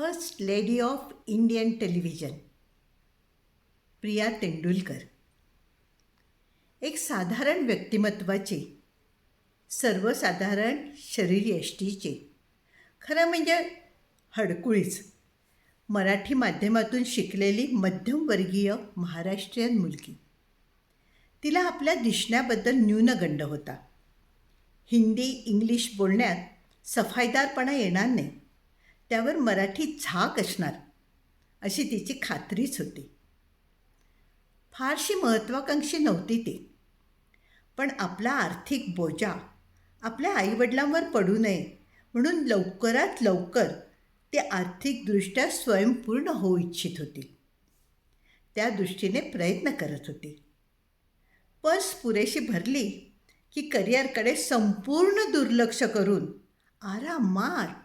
First lady of Indian television Priya Tendulkar एक साधारण व्यक्तिमत्वाचे सर्वसाधारण शरीरयष्टीचे खरं म्हणजे हडकुळीच मराठी माध्यमातून शिकलेली मध्यमवर्गीय महाराष्ट्रीयन मुलगी. तिला आपल्या दिसण्याबद्दल न्यूनगंड होता. हिंदी इंग्लिश बोलण्यात सफाईदारपणा येणार नाही. त्यावर मराठी झाक असणार अशी तिची खात्रीच होती. फारशी महत्त्वाकांक्षी नव्हती ती. पण आपला आर्थिक बोजा आपल्या आईवडिलांवर पडू नये म्हणून लवकरात लवकर ते आर्थिकदृष्ट्या स्वयंपूर्ण होऊ इच्छित होती. त्या दृष्टीने प्रयत्न करत होती. पर्स पुरेशी भरली की करिअरकडे संपूर्ण दुर्लक्ष करून आरामात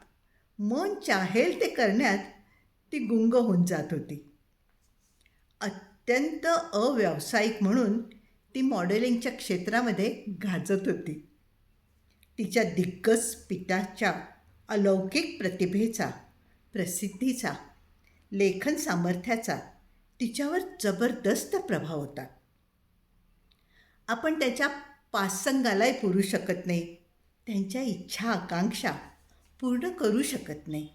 मन चाहेल ते करण्यात ती गुंग होऊन जात होती. अत्यंत अव्यावसायिक म्हणून ती मॉडेलिंगच्या क्षेत्रामध्ये गाजत होती. तिच्या दिग्गज पित्याच्या अलौकिक प्रतिभेचा प्रसिद्धीचा लेखन सामर्थ्याचा तिच्यावर जबरदस्त प्रभाव होता. आपण त्याच्या पासंगालाही पुरू शकत नाही. त्यांच्या इच्छा आकांक्षा पूर्ण करू शकत नाही.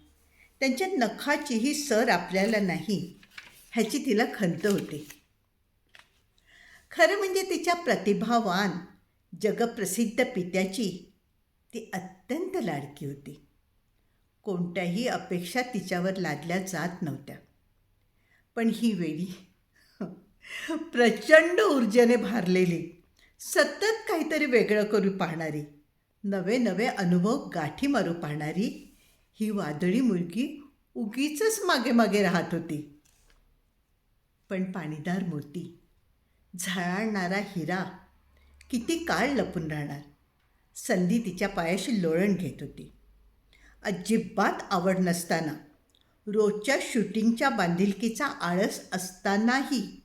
त्यांच्या नखाचीही सर आपल्याला नाही ह्याची तिला खंत होती. खरं म्हणजे तिच्या प्रतिभावान जगप्रसिद्ध पित्याची ती अत्यंत लाडकी होती. कोणत्याही अपेक्षा तिच्यावर लादल्या जात नव्हत्या. पण ही वेळी प्रचंड ऊर्जेने भारलेली सतत काहीतरी वेगळं करू पाहणारी नवे नवे अनुभव गाठी मारू पाहणारी ही वादळी मुलगी उगीच मागे मागे राहत होती. पण पाणीदार मोती झळाळणारा हिरा किती काळ लपून राहणार? संधी तिच्या पायाशी लोळण घेत होती. अजिबात आवड नसताना रोजच्या शूटिंगच्या बांधिलकीचा आळस असतानाही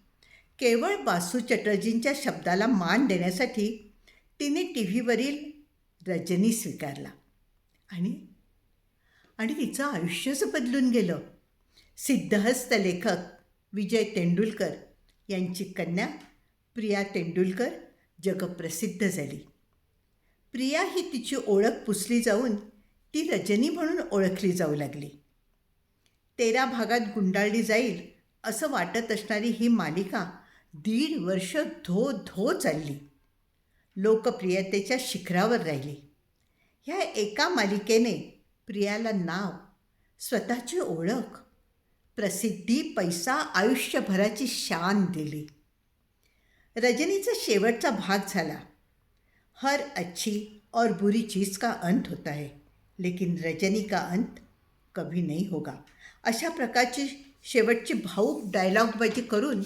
केवळ बासू चटर्जींच्या शब्दाला मान देण्यासाठी तिने टी व्हीवरील रजनी स्वीकारला. आणि आणि तिचं आयुष्यच बदलून गेलं. सिद्धहस्त लेखक विजय तेंडुलकर यांची कन्या प्रिया तेंडुलकर जगप्रसिद्ध झाली. प्रिया ही तिची ओळख पुसली जाऊन ती रजनी म्हणून ओळखली जाऊ लागली. तेरा भागात गुंडाळली जाईल असं वाटत असणारी ही मालिका दीड वर्ष धो धो चालली. लोकप्रियतेच्या शिखरावर राहिली. ह्या एका मालिकेने प्रियाला नाव स्वतःची ओळख प्रसिद्धी पैसा आयुष्यभराची शान दिली. रजनीचा शेवटचा भाग झाला. हर अच्छी और बुरी चीज़ का अंत होता है लेकिन रजनी का अंत कभी नहीं होगा. अशा प्रकारची शेवटची भाऊक डायलॉगबाजी करून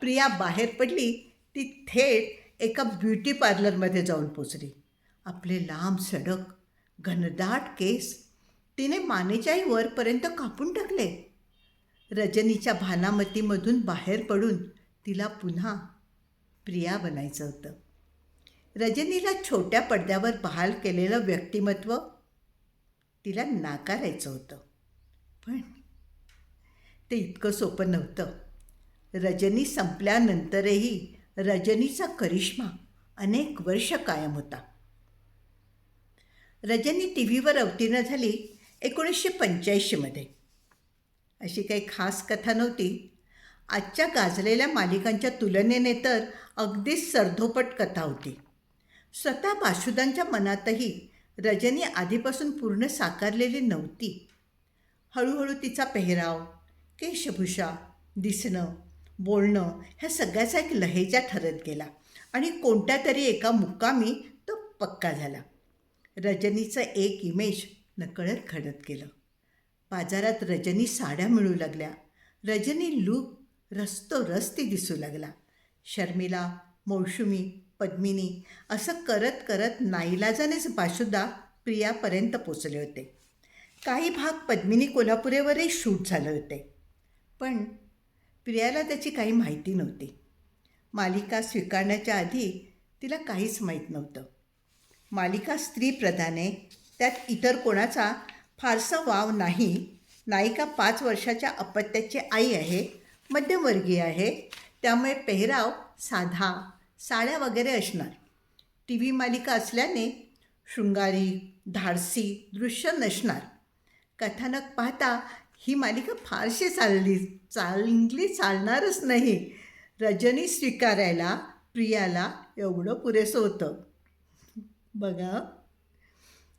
प्रिया बाहेर पडली. ती थेट एका ब्युटी पार्लरमध्ये जाऊन पोचली. आपले लांब सडक घनदाट केस तिने मानेच्याही वरपर्यंत कापून टाकले. रजनीच्या भानामतीमधून बाहेर पडून तिला पुन्हा प्रिया बनायचं होतं. रजनीला छोट्या पडद्यावर बहाल केलेलं व्यक्तिमत्व तिला नाकारायचं होतं. पण ते इतकं सोपं नव्हतं. रजनी संपल्यानंतरही रजनीचा करिश्मा अनेक वर्ष कायम होता. रजनी टी व्हीवर अवतीर्ण झाली एकोणीसशे पंच्याऐंशीमध्ये अशी काही खास कथा नव्हती. आजच्या गाजलेल्या मालिकांच्या तुलनेने तर अगदीच सर्धोपट कथा होती. स्वतः बाशुदांच्या मनातही रजनी आधीपासून पूर्ण साकारलेली नव्हती. हळूहळू तिचा पेहराव केशभूषा दिसणं बोलणं ह्या सगळ्याचा एक लहेजा ठरत गेला. आणि कोणत्या तरी एका मुक्कामी तो पक्का झाला. रजनीचं एक इमेज नकळत घडत गेलं. बाजारात रजनी साड्या मिळू लागल्या. रजनी लूक रस्तोरस्ती दिसू लागला. शर्मिला मौसुमी पद्मिनी असं करत करत नाईलाजानेच बाशुदा प्रियापर्यंत पोचले होते. काही भाग पद्मिनी कोल्हापुरेवरही शूट झाले होते. पण प्रियाला त्याची काही माहिती नव्हती. मालिका स्वीकारण्याच्या आधी तिला काहीच माहीत नव्हतं. मालिका स्त्रीप्रधान त्यात इतर कोणाचा फारसा वाव नाही. नायिका पाच वर्षाच्या अपत्याची आई आहे मध्यमवर्गीय आहे. त्यामुळे पेहराव साधा साड्या वगैरे असणार. टी व्ही मालिका असल्याने शृंगारी धाडसी दृश्य नसणार. कथानक पाहता ही मालिका फारशी चालली चांगली चालणारच नाही. रजनी स्वीकारायला प्रियाला एवढं पुरेसं होतं. बघा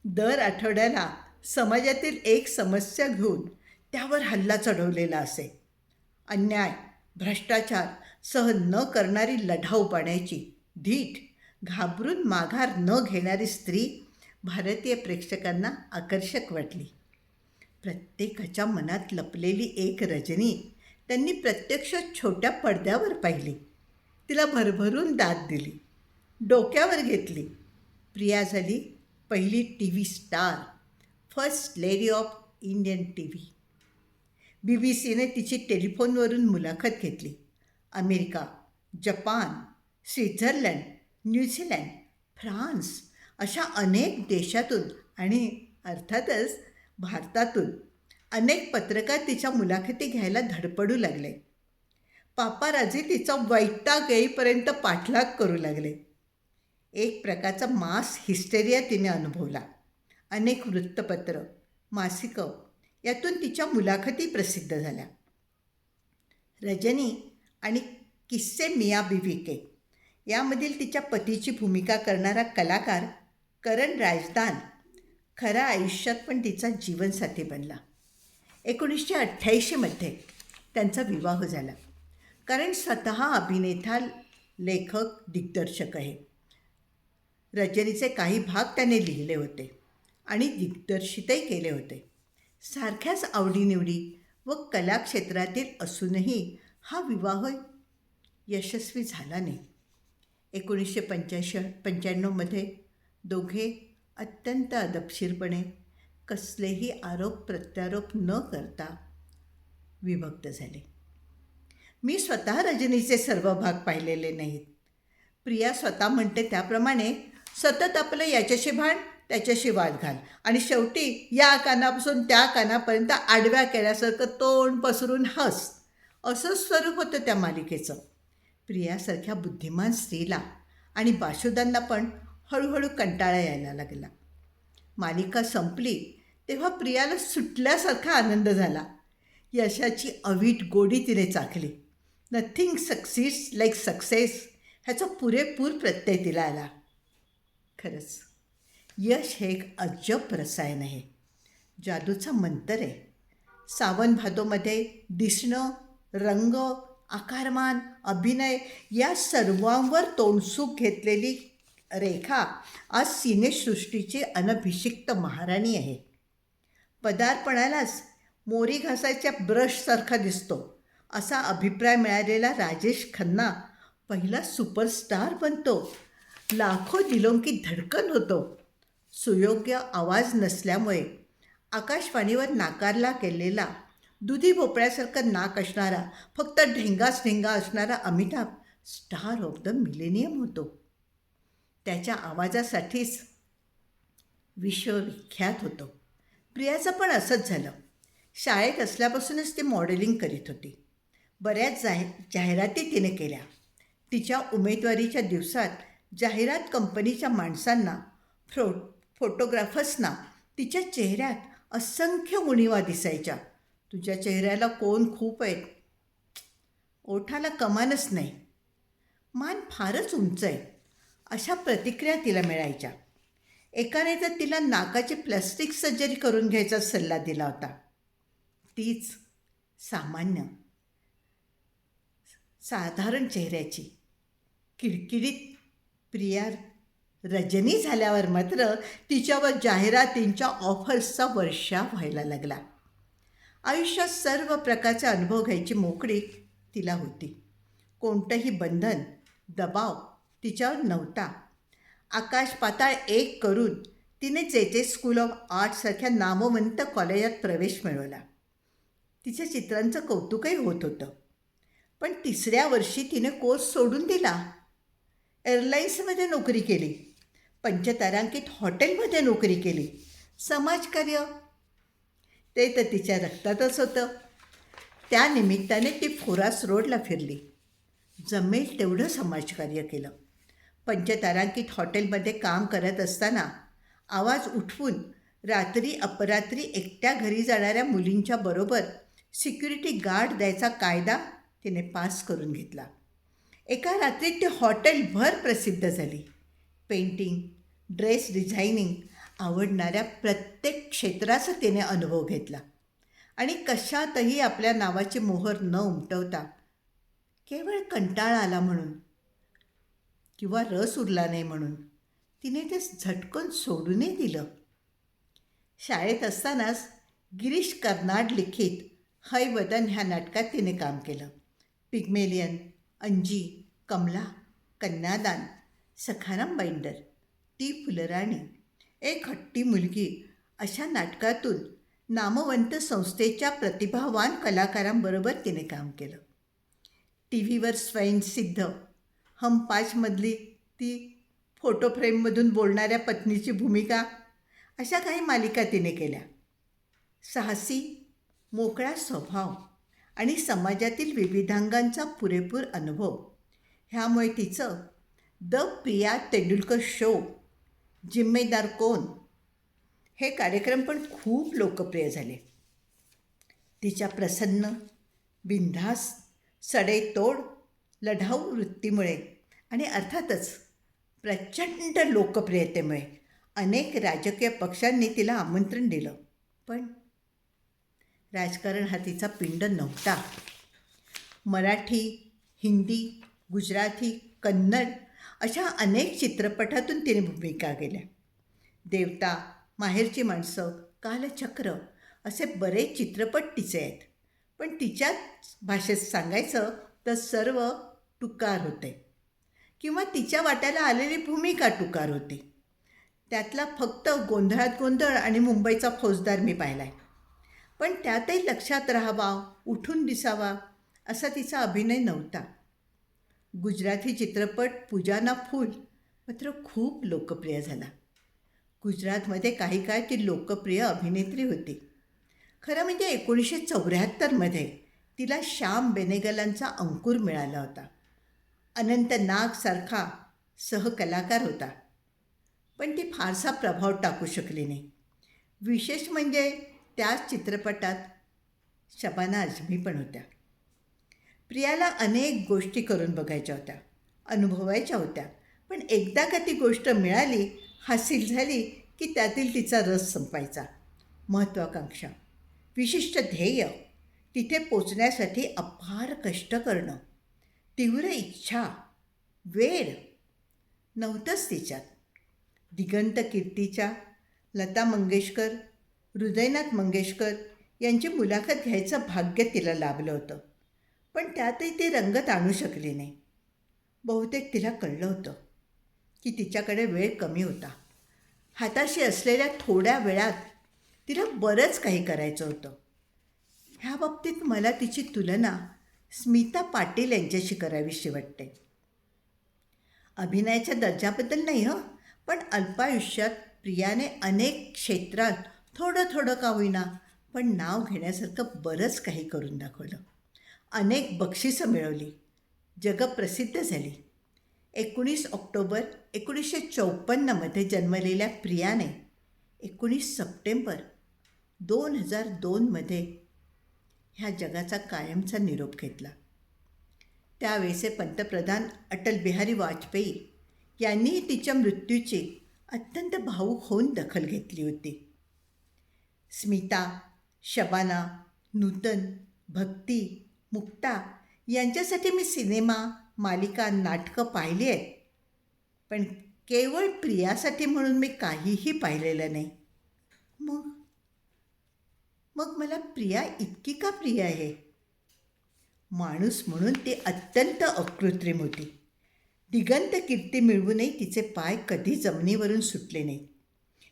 दर आठवड्याला समाजातील एक समस्या घेऊन त्यावर हल्ला चढवलेला असे अन्याय भ्रष्टाचार सहन न करणारी लढाऊ पाण्याची धीट घाबरून माघार न घेणारी स्त्री भारतीय प्रेक्षकांना आकर्षक वाटली. प्रत्येकाच्या मनात लपलेली एक रजनी त्यांनी प्रत्यक्ष छोट्या पडद्यावर पाहिली. तिला भरभरून दाद दिली. डोक्यावर घेतली. प्रिया झाली पहिली T V star first lady of Indian T V B B सीने तिची टेलिफोनवरून मुलाखत घेतली. America Japan Switzerland New Zealand France अशा अनेक देशातून आणि अर्थातच भारतातून अनेक पत्रकार तिच्या मुलाखती घ्यायला धडपडू लागले. पापाराजी तिचा वैताग येईपर्यंत पाठलाग करू लागले. एक प्रकारचा मास हिस्टेरिया तिने अनुभवला. अनेक वृत्तपत्र मासिकं यातून तिच्या मुलाखती प्रसिद्ध झाल्या. रजनी आणि किस्से मिया बिविके यामधील तिच्या पतीची भूमिका करणारा कलाकार करण राजदान खऱ्या आयुष्यात पण तिचा जीवनसाथी बनला. एकोणीसशे अठ्ठ्याऐंशीमध्ये त्यांचा विवाह झाला. कारण स्वतः अभिनेता लेखक दिग्दर्शक आहे. रजनीचे काही भाग त्याने लिहिले होते आणि दिग्दर्शितही केले होते. सारख्याच आवडीनिवडी व कलाक्षेत्रातील असूनही हा विवाह यशस्वी झाला नाही. एकोणीसशे पंच्याऐंशी पंच्याण्णवमध्ये दोघे अत्यंत अदपशीरपणे कसलेही आरोप प्रत्यारोप न करता विभक्त झाले. मी स्वतः रजनीचे सर्व भाग पाहिलेले नाहीत. प्रिया स्वतः म्हणते त्याप्रमाणे सतत आपलं याच्याशी भांड त्याच्याशी वाद घाल. आणि शेवटी या कानापासून त्या कानापर्यंत आडव्या केल्यासारखं तोंड पसरून हस. असं स्वरूप होतं त्या मालिकेचं. प्रियासारख्या बुद्धिमान स्त्रीला आणि बाशुदांना पण हळूहळू कंटाळा यायला लागला. मालिका संपली तेव्हा प्रियाला सुटल्यासारखा आनंद झाला. यशाची अवीट गोडी तिने चाखली. नथिंग सक्सीड्स लाईक सक्सेस ह्याचा पुरेपूर प्रत्यय तिला आला. खरंच यश हे एक अजब रसायन आहे. जादूचा मंतर आहे. सावन भादोमध्ये दिसणं रंग आकारमान अभिनय या सर्वांवर तोंडसूक घेतलेली रेखा आज सिनेसृष्टीची अनभिषिक्त महाराणी आहे. पदार्पणालाच मोरी घासायच्या ब्रशसारखा दिसतो असा अभिप्राय मिळालेला राजेश खन्ना पहिला सुपरस्टार बनतो. लाखो दिलोंकी धडकन होतो. सुयोग्य आवाज नसल्यामुळे आकाशवाणीवर नाकारला गेलेला दुधी भोपळ्यासारखं नाक असणारा फक्त ढेंगाच ढेंगा असणारा Amitabh star of the millennium होतो. त्याच्या आवाजासाठीच विश्वविख्यात होतो. प्रियाचं पण असंच झालं. शाळेत असल्यापासूनच ती मॉडेलिंग करीत होती. बऱ्याच जाहि जाहिराती तिने केल्या. तिच्या उमेदवारीच्या दिवसात जाहिरात कंपनीच्या माणसांना फ्रो फोटोग्राफर्सना तिच्या चेहऱ्यात असंख्य उणीवा दिसायच्या. तुझ्या चेहऱ्याला कोण खूप आहेत ओठाला कमानच नाही. मान फारच उंच आहे. अशा प्रतिक्रिया तिला मिळायच्या. एकाने तर तिला नाकाची प्लास्टिक सर्जरी करून घ्यायचा सल्ला दिला होता. तीच सामान्य साधारण चेहऱ्याची किडकिडीत प्रिया रजनी झाल्यावर मात्र तिच्यावर जाहिरातींच्या ऑफर्सचा वर्षा व्हायला लागला. आयुष्यात सर्व प्रकारचे अनुभव घ्यायची मोकळीक तिला होती. कोणतंही बंधन दबाव तिच्यावर नव्हता. आकाश पाताळ एक करून तिने जे जे स्कूल ऑफ आर्टसारख्या नामवंत कॉलेजात प्रवेश मिळवला. तिच्या चित्रांचं कौतुकही होत होतं. पण तिसऱ्या वर्षी तिने कोर्स सोडून दिला. एअरलाईन्समध्ये नोकरी केली. पंचतारांकित हॉटेलमध्ये नोकरी केली. समाजकार्य ते तर तिच्या रक्तातच होतं. त्यानिमित्ताने ती फोरास रोडला फिरली. जमेल तेवढं समाजकार्य केलं. पंचतारांकित हॉटेलमध्ये काम करत असताना आवाज उठवून रात्री अपरात्री एकट्या घरी जाणाऱ्या मुलींच्या बरोबर सिक्युरिटी गार्ड द्यायचा कायदा तिने पास करून घेतला. एका रात्रीत ती हॉटेलभर प्रसिद्ध झाली. पेंटिंग ड्रेस डिझायनिंग आवडणाऱ्या प्रत्येक क्षेत्राचा तिने अनुभव घेतला आणि कशातही आपल्या नावाची मोहर न उमटवता केवळ कंटाळा आला म्हणून किंवा रस उरला नाही म्हणून. तिने ते झटकन सोडूनही दिलं. शाळेत असतानाच गिरीश कर्नाड लिखित हय वदन ह्या नाटकात तिने काम केलं. पिग्मेलियन अंजी कमला कन्यादान सखाराम बाइंडर ती फुलराणी एक हट्टी मुलगी अशा नाटकातून नामवंत संस्थेच्या प्रतिभावान कलाकारांबरोबर तिने काम केलं. टी व्हीवर स्वयंसिद्ध हम पाचमधली ती फोटो फ्रेममधून बोलणाऱ्या पत्नीची भूमिका अशा काही मालिका तिने केल्या. साहसी मोकळा स्वभाव आणि समाजातील विविधांगांचा पुरेपूर अनुभव. ह्यामुळे तिचं द प्रिया तेंडुलकर शो जिम्मेदार कोण? हे कार्यक्रम पण खूप लोकप्रिय झाले. तिच्या प्रसन्न बिनधास सडेतोड लढाऊ वृत्तीमुळे आणि अर्थातच प्रचंड लोकप्रियतेमुळे अनेक राजकीय पक्षांनी तिला आमंत्रण दिलं. पण राजकारण हा तिचा पिंड नव्हता. मराठी हिंदी गुजराती कन्नड अशा अनेक चित्रपटातून तिने भूमिका केल्या. देवता माहेरची माणसं कालचक्र असे बरेच चित्रपट तिचे आहेत. पण तिच्याच भाषेत सांगायचं तर सर्व टुकार होते. किंवा तिच्या वाट्याला आलेली भूमिका टुकार होती. त्यातला फक्त गोंधळात गोंधळ आणि मुंबईचा फौजदार मी पाहिला आहे पण त्यातही लक्षात राहावा उठून दिसावा असा तिचा अभिनय नव्हता. गुजराती चित्रपट पूजाना फूल मात्र खूप लोकप्रिय झाला. गुजरातमध्ये काही काळ ती लोकप्रिय अभिनेत्री होती. खरं म्हणजे एकोणीसशे चौऱ्याहत्तरमध्ये तिला श्याम बेनेगलांचा अंकुर मिळाला होता. अनंत नागसारखा सहकलाकार होता. पण ती फारसा प्रभाव टाकू शकली नाही. विशेष म्हणजे त्याच चित्रपटात शबाना आझमी पण होत्या. प्रियाला अनेक गोष्टी करून बघायच्या होत्या अनुभवायच्या होत्या पण एकदा का ती गोष्ट मिळाली हासिल झाली की त्यातील तिचा रस संपायचा. महत्त्वाकांक्षा विशिष्ट ध्येय तिथे पोचण्यासाठी अपार कष्ट करणं. तीव्र इच्छा वेळ नव्हतंच तिच्यात. दिगंत कीर्तीच्या लता मंगेशकर हृदयनाथ मंगेशकर यांची मुलाखत घ्यायचं भाग्य तिला लाभलं होतं. पण त्यातही ती रंगत आणू शकली नाही. बहुतेक तिला कळलं होतं की तिच्याकडे वेळ कमी होता. हाताशी असलेल्या थोड्या वेळात तिला बरंच काही करायचं होतं. ह्या बाबतीत मला तिची तुलना स्मिता पाटील यांच्याशी करावीशी वाटते अभिनयाच्या दर्जाबद्दल नाही हो पण अल्पायुष्यात प्रियाने अनेक क्षेत्रात थोडं थोडं का होईना पण नाव घेण्यासारखं बरंच काही करून दाखवलं. अनेक बक्षिसं मिळवली. जगप्रसिद्ध झाली. एकोणीस ऑक्टोबर एकोणीसशे चौपन्नमध्ये जन्मलेल्या प्रियाने एकोणीस सप्टेंबर दोन हजार दोनमध्ये ह्या जगाचा कायमचा निरोप घेतला. त्यावेळेचे पंतप्रधान अटल बिहारी वाजपेयी यांनीही तिच्या मृत्यूची अत्यंत भावूक होऊन दखल घेतली होती. स्मिता शबाना नूतन भक्ती मुक्ता यांच्यासाठी मी सिनेमा मालिका नाटकं पाहिली आहेत. पण केवळ प्रियासाठी म्हणून मी काहीही पाहिलेलं नाही. मग मग मला प्रिया इतकी का प्रिय आहे? माणूस म्हणून ती अत्यंत अकृत्रिम होती. दिगंत कीर्ती मिळवूनही तिचे पाय कधी जमिनीवरून सुटले नाही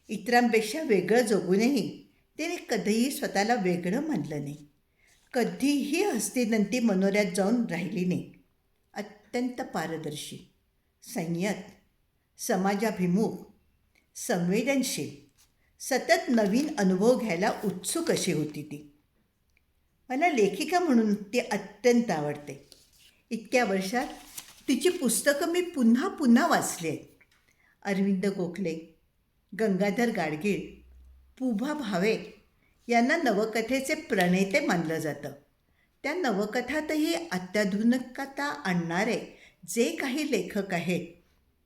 इतरांपेक्षा वेगळं जगूनही तिने कधीही स्वतःला वेगळं मानलं नाही. कधीही हस्तिनंती मनोऱ्यात जाऊन राहिली नाही. अत्यंत पारदर्शी संयत समाजाभिमुख संवेदनशील सतत नवीन अनुभव घ्यायला उत्सुक अशी होती ती. मला लेखिका म्हणून ती अत्यंत आवडते. इतक्या वर्षात तिची पुस्तकं मी पुन्हा पुन्हा वाचली आहेत. अरविंद गोखले गंगाधर गाडगीळ पुभा भावे यांना नवकथेचे प्रणेते मानलं जातं. त्या नवकथातही अत्याधुनिकता आणणारे जे काही लेखक आहेत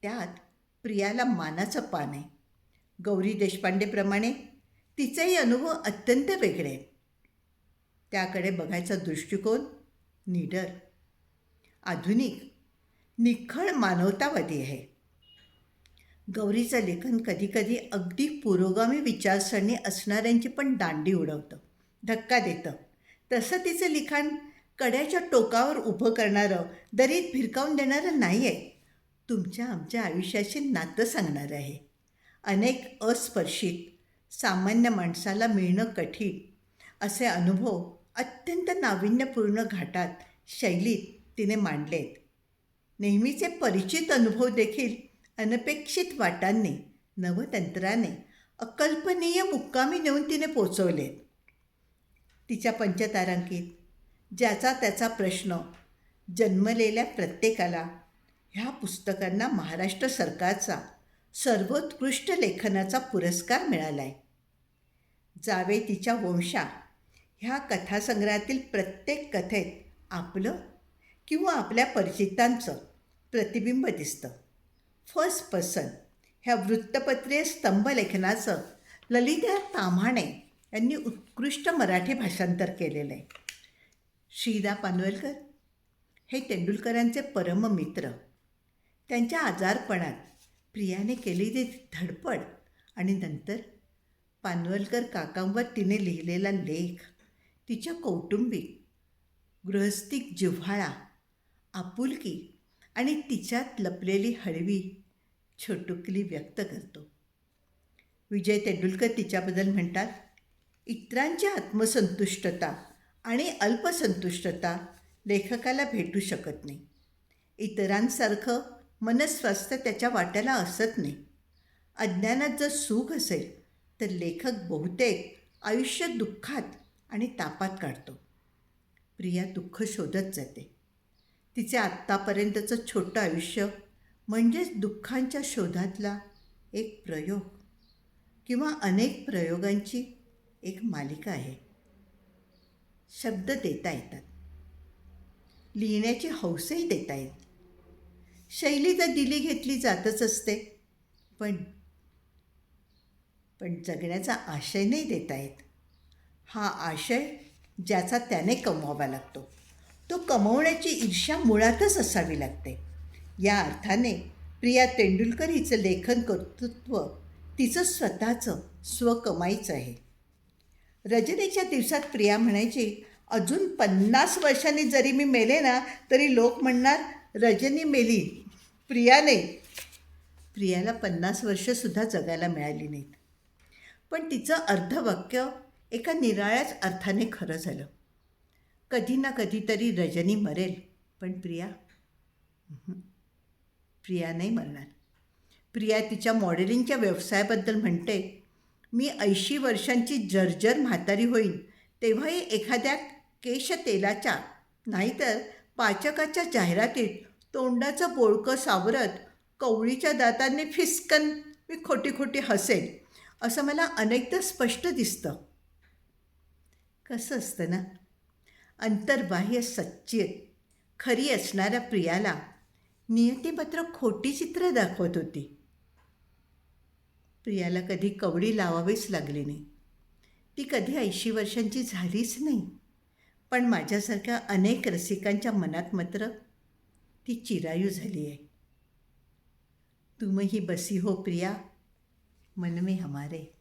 त्यात प्रियाला मानाचं पान आहे. गौरी देशपांडेप्रमाणे तिचेही अनुभव अत्यंत वेगळे आहेत. त्याकडे बघायचा दृष्टिकोन निडर. आधुनिक निखळ मानवतावादी आहे. गौरीचं लेखन कधीकधी अगदी पुरोगामी विचारसरणी असणाऱ्यांची पण दांडी उडवतं धक्का देतं. तसं तिचं लिखाण कड्याच्या टोकावर उभं करणारं दरीत भिरकावून देणारं नाही आहे तुमच्या आमच्या आयुष्याशी नातं सांगणारं आहे. अनेक अस्पर्शित सामान्य माणसाला मिळणं कठीण असे अनुभव अत्यंत नाविन्यपूर्ण घाटात शैलीत तिने मांडलेत. नेहमीचे परिचित अनुभव देखील अनपेक्षित वाटांनी नवतंत्राने अकल्पनीय मुक्कामी नेऊन तिने पोचवलेत. तिच्या पंचतारांकित ज्याचा त्याचा प्रश्न जन्मलेल्या प्रत्येकाला ह्या पुस्तकांना महाराष्ट्र सरकारचा सर्वोत्कृष्ट लेखनाचा पुरस्कार मिळाला आहे जावे तिच्या वंशा ह्या कथासंग्रहातील प्रत्येक कथेत आपलं किंवा आपल्या परिचितांचं प्रतिबिंब दिसतं. फर्स्ट पर्सन ह्या वृत्तपत्रीय स्तंभलेखनाचं ललिता ताम्हाणे यांनी उत्कृष्ट मराठी भाषांतर केलेलं आहे श्रीदा पानवेलकर हे तेंडुलकरांचे परममित्र. त्यांच्या आजारपणात प्रियाने केलेली धडपड आणि नंतर पानवलकर काकांवर तिने लिहिलेला लेख तिच्या कौटुंबिक गृहस्थिक जिव्हाळा आपुलकी आणि तिच्यात लपलेली हळवी छोटुकली व्यक्त करतो. विजय तेंडुलकर तिच्याबद्दल म्हणतात इतरांची आत्मसंतुष्टता आणि अल्पसंतुष्टता लेखकाला भेटू शकत नाही. इतरांसारखं मनस्वास्थ्य त्याच्या वाट्याला असत नाही. अज्ञानात जर सुख असेल तर लेखक बहुतेक आयुष्य दुःखात आणि तापात काढतो. प्रिया दुःख शोधत जाते. तिचे आत्तापर्यंतचं छोटं आयुष्य म्हणजेच दुःखांच्या शोधातला एक प्रयोग किंवा अनेक प्रयोगांची एक मालिका आहे. शब्द देता येतात. लिहिण्याची हौसही देता येते शैली तर दिली घेतली जातच असते. पण पण जगण्याचा आशय नाही देता येत. हा आशय ज्याचा त्याने कमवावा लागतो. तो कमवण्याची ईर्ष्या मुळातच असावी लागते. या अर्थाने प्रिया तेंडुलकर हिचं लेखन कर्तृत्व तिचं स्वतःचं स्वकमाईचं आहे. रजनीच्या दिवसात प्रिया म्हणायची अजून पन्नास वर्षांनी जरी मी मेले ना तरी लोक म्हणणार रजनी मेली प्रियाने प्रियाला पन्नास वर्षसुद्धा जगायला मिळाली नाहीत. पण तिचं अर्धवाक्य एका निराळ्याच अर्थाने खरं झालं. कधी ना कधीतरी रजनी मरेल पण प्रिया प्रिया नाही मरणार. प्रिया तिच्या मॉडेलिंगच्या व्यवसायाबद्दल म्हणते मी ऐंशी वर्षांची जर्जर म्हातारी होईन तेव्हाही एखाद्या केशतेलाच्या नाहीतर पाचकाच्या जाहिरातीत तोंडाचं बोळकं सावरत कवळीच्या दातांनी फिसकन मी खोटी खोटी हसेन असं मला अनेकदा स्पष्ट दिसतं. कसं असतं ना? अंतर्बाह्य सच्ची खरी असणाऱ्या प्रियाला नियती मात्र खोटी चित्र दाखवत होती. प्रियाला कधी कवडी लावावीच लागली नाही. ती कधी ऐंशी वर्षांची झालीच नाही. पण माझ्यासारख्या अनेक रसिकांच्या मनात मात्र ती चिरायू झाली आहे. तुमही बसी हो प्रिया. मन में हमारे.